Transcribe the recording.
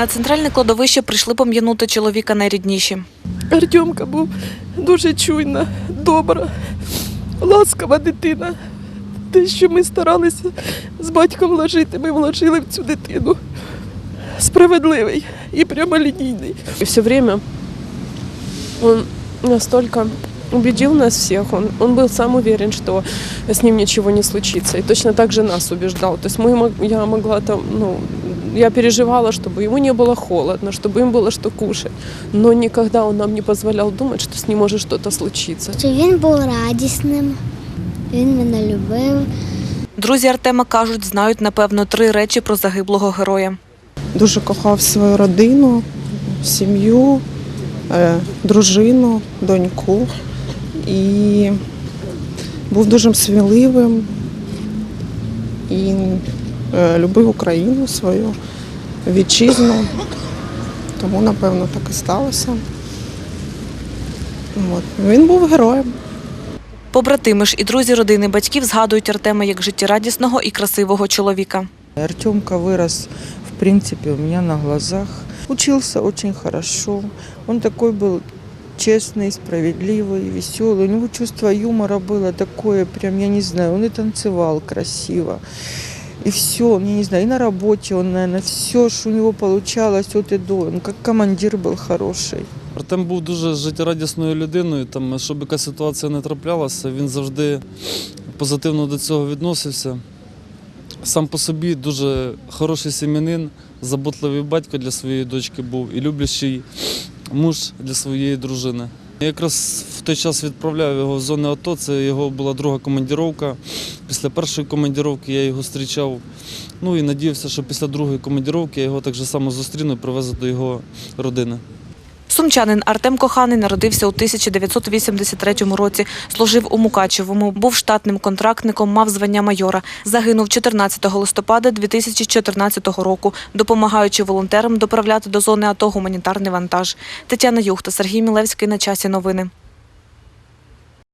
На центральне кладовище прийшли пом'янути чоловіка найрідніші. Артемка був дуже чуйна, добра, ласкава дитина. Те, що ми старалися з батьком вложити, ми вложили в цю дитину. Справедливий і прямолінійний. И все время он настолько убедил нас всех, он, он был сам уверен, что с ним ничего не случится. И точно так же нас убеждал. То есть мы, мог- я могла там, ну, я переживала, чтобы ему не было холодно, чтобы им было что кушать. Но никогда он нам не позволял думать, что с ним может что-то случиться. Що він був радісним, він мене любив. Друзі Артема кажуть, знають напевно три речі про загиблого героя. Дуже кохав свою родину, сім'ю, е, дружину, доньку і був дуже сміливим і е, любив Україну свою вітчизну. Тому, напевно, так і сталося. От. Він був героєм. Побратими ж і друзі родини батьків згадують Артема як життєрадісного і красивого чоловіка. Артемка вырос, в принципе, у меня на глазах. Учился очень хорошо. Он такой был честный, справедливый, веселый. У него чувство юмора было такое, прям, я не знаю, он и танцевал красиво. И все, я не знаю, и на работе он, наверное, все, что у него получалось от и до. Он как командир был хороший. Артем був дуже життєрадісною людиною. Там, щоб яка ситуація не траплялася, він завжди позитивно до цього відносився. Сам по собі дуже хороший сім'янин, заботливий батько для своєї дочки був і люблячий муж для своєї дружини. Я якраз в той час відправляв його в зони АТО. Це його була друга командіровка. Після першої командіровки я його зустрічав. Ну і надіявся, що після другої командіровки я його так само зустріну і привезу до його родини. Сумчанин Артем Коханий народився у 1983 році. Служив у Мукачевому, був штатним контрактником, мав звання майора. Загинув 14 листопада 2014 року, допомагаючи волонтерам доправляти до зони АТО гуманітарний вантаж. Тетяна Юхта, Сергій Мілевський на часі новини.